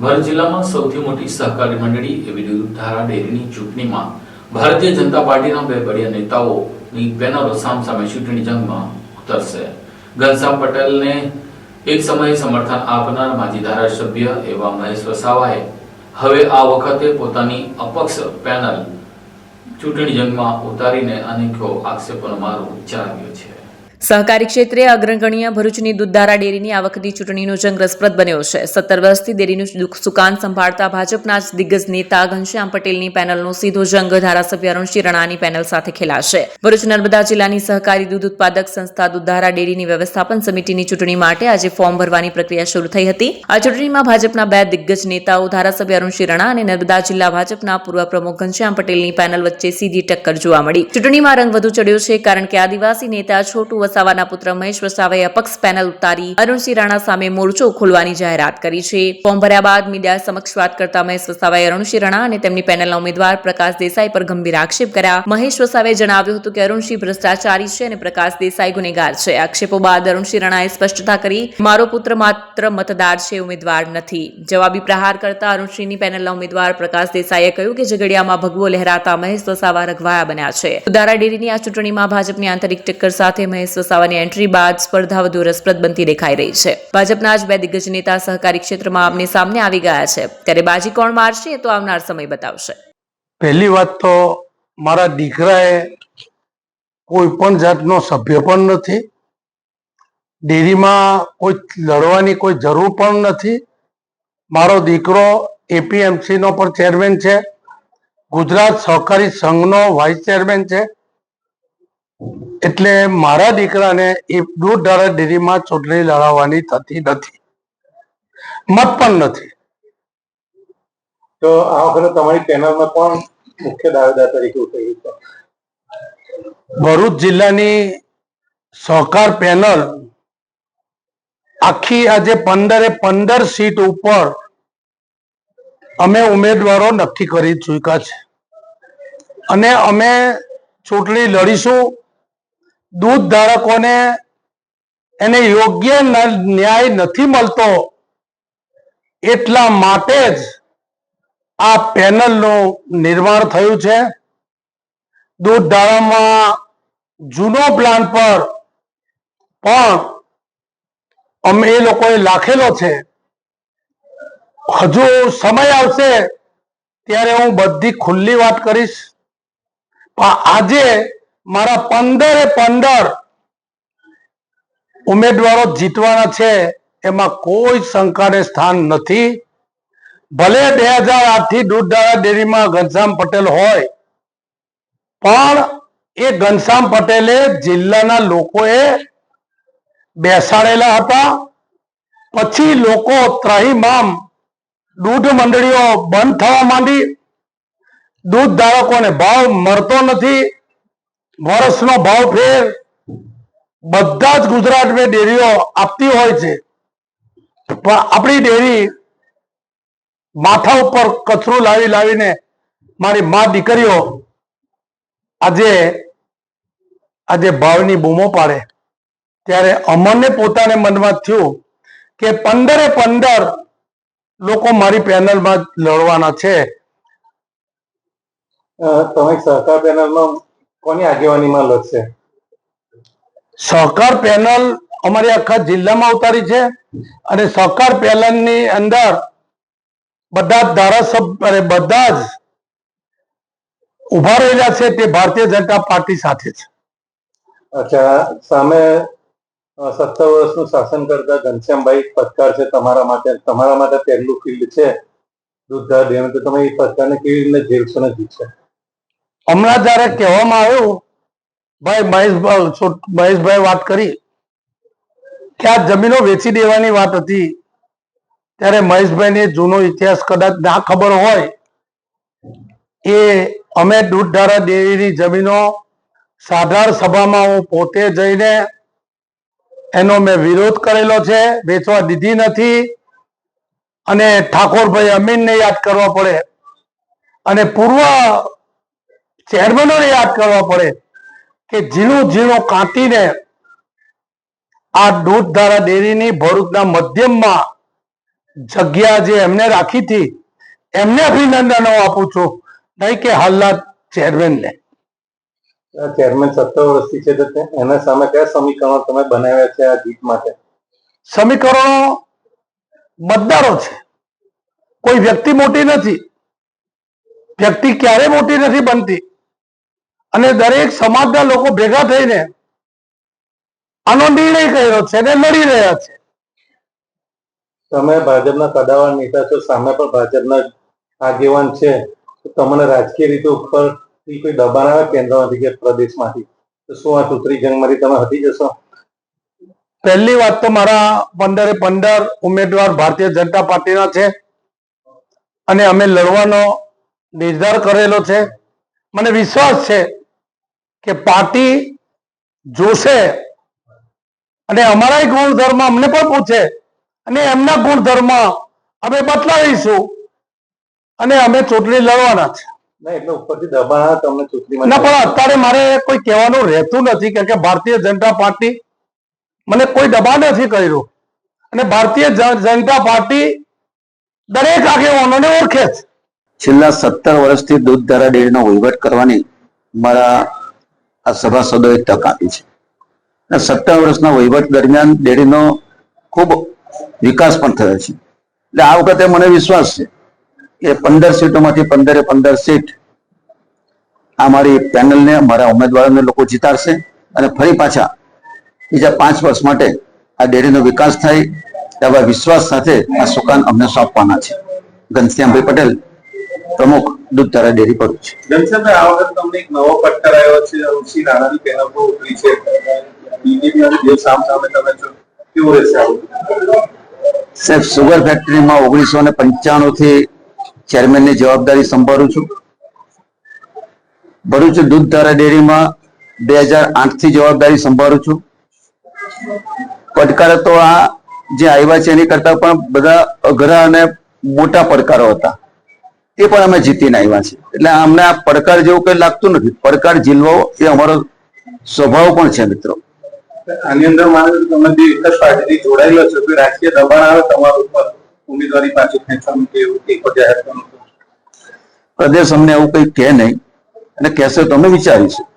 ભરૂચ જિલ્લામાં સૌથી મોટી સહકારી મંડળી એવી દૂધધારા ડેરીની ચૂંટણીમાં ભારતીય જનતા પાર્ટીના બે બળિયા નેતાઓની પેનલો સામસામે ચૂંટણી જંગમાં ઉતરશે. ઘનશ્યામ પટેલને એક સમયે સમર્થન આપનાર માજી ધારાસભ્ય એવા મહેશ વસાવાએ હવે આ વખતે પોતાની અપક્ષ પેનલ ચૂંટણી જંગમાં ઉતારીને અનેકો આક્ષેપોનો મારો ચલાવ્યો છે. સહકારી ક્ષેત્રે અગ્રગણ્ય ભરૂચની દૂધધારા ડેરીની આ વખતની ચૂંટણીનો જંગ રસપ્રદ બન્યો છે. સત્તર વર્ષથી ડેરીનું સુકાન સંભાળતા ભાજપના જ દિગ્ગજ નેતા ઘનશ્યામ પટેલની પેનલનો સીધો જંગ ધારાસભ્ય અરુણસિંહ રણાની પેનલ સાથે ખેલાશે. ભરૂચ નર્મદા જિલ્લાની સહકારી દૂધ ઉત્પાદક સંસ્થા દૂધધારા ડેરીની વ્યવસ્થાપન સમિતિની ચૂંટણી માટે આજે ફોર્મ ભરવાની પ્રક્રિયા શરૂ થઈ હતી. આ ચૂંટણીમાં ભાજપના બે દિગ્ગજ નેતાઓ ધારાસભ્ય અરુણસિંહ રણા અને નર્મદા જિલ્લા ભાજપના પૂર્વ પ્રમુખ ઘનશ્યામ પટેલની પેનલ વચ્ચે સીધી ટક્કર જોવા મળી. ચૂંટણીમાં રંગ વધુ ચડ્યો છે કારણ કે આદિવાસી નેતા છોટુ વસાવાના પુત્ર મહેશ વસાવાએ અપક્ષ પેનલ ઉતારી અરુણસિંહ રાણા સામે મોરચો ખોલવાની જાહેરાત કરી છે. ફોર્મ ભર્યા બાદ મીડિયા સમક્ષ વાત કરતા મહેશ વસાવાએ અરુણસિંહ રાણા અને તેમની પેનલના ઉમેદવાર પ્રકાશ દેસાઈ પર ગંભીર આક્ષેપ કર્યા. મહેશ વસાવાએ જણાવ્યું હતું કે અરુણસિંહ ભ્રષ્ટાચારી છે અને પ્રકાશ દેસાઈ ગુનેગાર છે. આક્ષેપો બાદ અરુણસિંહ રાણાએ સ્પષ્ટતા કરી, મારો પુત્ર માત્ર મતદાર છે, ઉમેદવાર નથી. જવાબી પ્રહાર કરતા અરુણસિંહની પેનલના ઉમેદવાર પ્રકાશ દેસાઈએ કહ્યું કે ઝઘડિયામાં ભગવો લહેરાતા મહેશ વસાવા રઘવાયા બન્યા છે. ઉદારા ડેરીની આ ચૂંટણીમાં ભાજપની આંતરિક ટક્કર સાથે મહેશ વસાવાની એન્ટ્રી બાદ સ્પર્ધા વધુ રસપ્રદ બનતી દેખાઈ રહી છે. ભાજપના જ બે દિગ્ગજ નેતા સહકારી ક્ષેત્રમાં આમને સામને આવી ગયા છે. ત્યારે બાજી કોણ મારશે તો આવનાર સમય બતાવશે. પહેલી વાત તો મારા દીકરાએ કોઈ પણ જાતનો સભ્ય પણ નથી. ડેરીમાં કોઈ લડવાની કોઈ જરૂર પણ નથી. મારો દીકરો એપીએમસી નો પણ ચેરમેન છે. ગુજરાત સહકારી સંઘનો વાઇસ ચેરમેન છે. એટલે મારા દીકરાને એ દૂધ ધારા ડેરીમાં ચૂંટણી લડાવવાની થતી નથી. મત પણ નથી. તો આ વખતે તમારી પેનલમાં કોણ મુખ્ય દાવેદાર તરીકે ઉતરી ભરૂચ જિલ્લાની સહકાર પેનલ આખી આજે પંદરે પંદર સીટ ઉપર અમે ઉમેદવારો નક્કી કરી ચૂક્યા છે. અને અમે ચૂંટણી લડીશું દૂધ ધારકોને એને યોગ્ય ન્યાય નથી મળતો એટલા માટે જ આ પેનલનું નિર્માણ થયું છે. દૂધ ધારામાં જૂનો પ્લાન પર પણ અમે એ લોકોએ લાખેલો છે. હજુ સમય આવશે ત્યારે હું બધી ખુલ્લી વાત કરીશ. પણ આજે મારા પંદરે પંદર ઉમેદવારો જીતવાના છે, એમાં કોઈ શંકાને સ્થાન નથી. ભલે બે હજાર આઠથી દૂધધારા ડેરીમાં ઘનશ્યામ પટેલ હોય, પણ એ ઘનશ્યામ પટેલે જિલ્લાના લોકોએ બેસાડેલા હતા. પછી લોકો ત્રાહીમામ દૂધ મંડળીઓ બંધ થવા માંડી. દૂધ ધારકોને ભાવ મળતો નથી. વર્ષનો ભાવ ફેર બધા જ ગુજરાત મેં ડેરીઓ આપતી હોય છે. પણ આપણી ડેરી માથા ઉપર કચરું લાવી લાવીને મારી મા દીકરીઓ આજે આજે ભાવની બૂમો પાડે. ત્યારે અમને પોતાને મનમાં થયું કે પંદરે પંદર લોકો મારી પેનલમાં લડવાના છે. તમે સહકાર પેનલમાં કોની આગેવાનીમાં લડશે સહકાર પેનલ અમારી આખા જિલ્લામાં ઉતારી છે અને સહકાર પેનલની અંદર બધા ધારાસભ્ય અને બધા જ ઊભા રહેલા છે તે ભારતીય જનતા પાર્ટી સાથે છે. અચ્છા સામે સત્તર વર્ષનું શાસન કરતા ઘનશ્યામભાઈ પડકાર છે તમારા માટે તમારા માટે પહેલું ફિલ્ડ છે. દૂધ તો તમે એ પડકારને કેવી રીતે ઝીલશો ને જીતશો હમણાં જયારે કહેવામાં આવ્યું, ભાઈ મહેશભાઈ મહેશભાઈ વાત કરી કે આ જમીનો વેચી દેવાની વાત હતી. ત્યારે મહેશભાઈને જૂનો ઇતિહાસ કદાચ ના ખબર હોય એ અમે દૂધધારા ડેરીની જમીનો સાધારણ સભામાં હું પોતે જઈને એનો મેં વિરોધ કરેલો છે, વેચવા દીધી નથી, અને ઠાકોરભાઈ અમીનને યાદ કરવા પડે. અને પૂર્વ ચેરમેનોને યાદ કરવા પડે કે ઝીણું ઝીણું કાંતીને આ દૂધ ધારા ડેરીની ભરૂચના મધ્યમમાં જગ્યા જે એમને રાખી હતી એમને અભિનંદનો આપું છું. નહીં કે હાલના ચેરમેનને. ચેરમેન સત્તર વર્ષથી છે તો એના સામે કયા સમીકરણો તમે બનાવ્યા છે આ જીત માટે? સમીકરણો મતદારો છે. કોઈ વ્યક્તિ મોટી નથી. વ્યક્તિ ક્યારે મોટી નથી બનતી? અને દરેક સમાજના લોકો ભેગા થઈને આનો નિર્ણય કર્યો છે અને લડી રહ્યા છે. તમે ભાજપના કદાવર નેતા છો સામે પણ ભાજપના આગેવાન છે. તો તમને રાજકીય રીતે ઉપર કોઈ દબાણ આવે કેન્દ્રમાંથી કે પ્રદેશમાંથી? તો શું આ ચૂંટણી જંગમાંથી તમે હટી જશો? પહેલી વાત તો મારા પંદરે પંદર ઉમેદવાર ભારતીય જનતા પાર્ટીના છે. અને અમે લડવાનો નિર્ધાર કરેલો છે. મને વિશ્વાસ છે કે પાર્ટી જોશે. અને અમારા ગુણધર્મ અમને પણ પૂછે. અને એમના ગુણધર્મ અમે બતલાવીશું અને અમે ચૂંટણી લડવાના છે. ના એટલે ઉપરથી દબાણ તમને ચૂંટણીમાં પણ અત્યારે મારે કોઈ કહેવાનું રહેતું નથી કારણ કે ભારતીય જનતા પાર્ટી મને કોઈ દબાણ નથી કર્યું. અને ભારતીય જનતા પાર્ટી દરેક આગેવાનોને ઓળખે છે. છેલ્લા સત્તર વર્ષથી દૂધ ધારા ડેરીનો વહીવટ કરવાની મારા આ સભાસદોએ તક આપી છે. સત્તર વર્ષના વહીવટ દરમિયાન ડેરીનો ખૂબ વિકાસ પણ થયો છે. એટલે આ વખતે મને વિશ્વાસ છે કે પંદર સીટોમાંથી પંદરે પંદર સીટ આ મારી પેનલને, મારા ઉમેદવારોને લોકો જીતાડશે અને ફરી પાછા બીજા પાંચ વર્ષ માટે આ ડેરીનો વિકાસ થાય એવા વિશ્વાસ સાથે આ સુકાન અમને સોંપવાના છે. ઘનશ્યામભાઈ પટેલ પ્રમુખ દૂધધારા ડેરી ભરૂચ ઘનશ્યામભાઈ આ વખત તમને એક નવો પટ્ટર આવ્યો છે ઋષિ રાણાની પેનલ પર ઉતરી છે. બીજેપી અને દેવ સામ સામે તમે છો કેવું રહેશે સાહેબ સુગર ફેક્ટરીમાં ઓગણીસો ને પંચાણું થી ચેરમેનની જવાબદારી સંભાળું છું. ભરૂચ દૂધધારા ડેરીમાં બે હજાર આઠથી જવાબદારી સંભાળું છું. પડકાર તો આ જે આવ્યા છે એની કરતા પણ બધા અઘરા અને મોટા પડકારો હતા. એ પણ અમે જીતીને આવ્યા છીએ. એટલે અમને આ પડકાર જેવું કઈ લાગતું નથી. પડકાર ઝીલવો એ અમારો સ્વભાવ પણ છે મિત્રો. આની અંદર માનો તમે જે એક જ પાર્ટીથી જોડાયેલા છો કે રાજકીય દબાણ આવે તમારા ઉપર? ઉમેદવારી પાછી ખેંચવાનું કે એવું એક જાહેર કરવાનું? પ્રદેશ અમને એવું કઈ કહે નહીં. અને કહેશે તો અમે વિચારીશું.